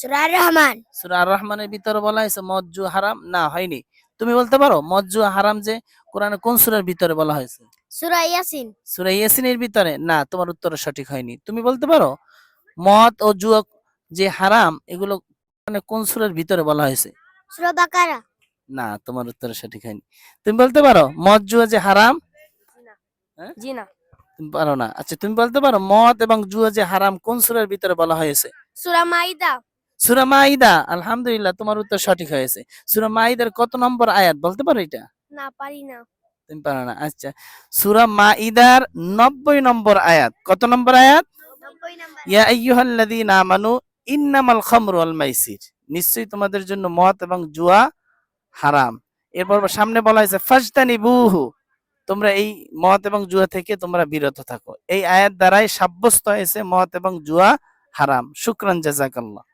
সূরা রহমান সূরা রহমানের ভিতরে বলা হয়েছে মদ জুয়া হারাম না হয়নি। তুমি বলতে পারো মদ জুয়া হারাম যে কোরআনে কোন সূরার ভিতরে বলা হয়েছে? সূরা ইয়াসিন। সূরা ইয়াসিনের ভিতরে না তোমার উত্তর সঠিক হয়নি। তুমি বলতে পারো মদ ও জুয়া যে হারাম এগুলো কোরআনে কোন সূরার ভিতরে বলা হয়েছে? সূরা বাকারা। না তোমার উত্তর সঠিক হয়নি। তুমি বলতে পারো মদ জুয়া যে হারাম? জি না তুমি পারো না। আচ্ছা তুমি বলতে পারো মদ এবং জুয়া যে হারাম কোন সূরার ভিতরে বলা হয়েছে? সূরা মাইদা। সূরা মাইদা আলহামদুলিল্লাহ তোমার উত্তর সঠিক হয়েছে। সূরা মাইদার কত নম্বর আয়াত বলতে পারো এটা? না পারি না। তুমি পারো না আচ্ছা। সূরা মাইদার নব্বই নম্বর আয়াত কত নম্বর আয়াত? 90 নাম্বার ইয়া আইয়ুহাল্লাযীনা আমানু ইন্নামাল খামরু ওয়াল মাইসির। নিশ্চয়ই তোমাদের জন্য মদ এবং জুয়া হারাম। এরপর সামনে বলা হয়েছে ফাজতানিবুহু তোমরা এই মদ এবং জুয়া থেকে তোমরা বিরত থাকো। এই আয়াত দ্বারাই সাব্যস্ত হয়েছে মদ এবং জুয়া হারাম। শুকরান জাযাকাল্লাহ।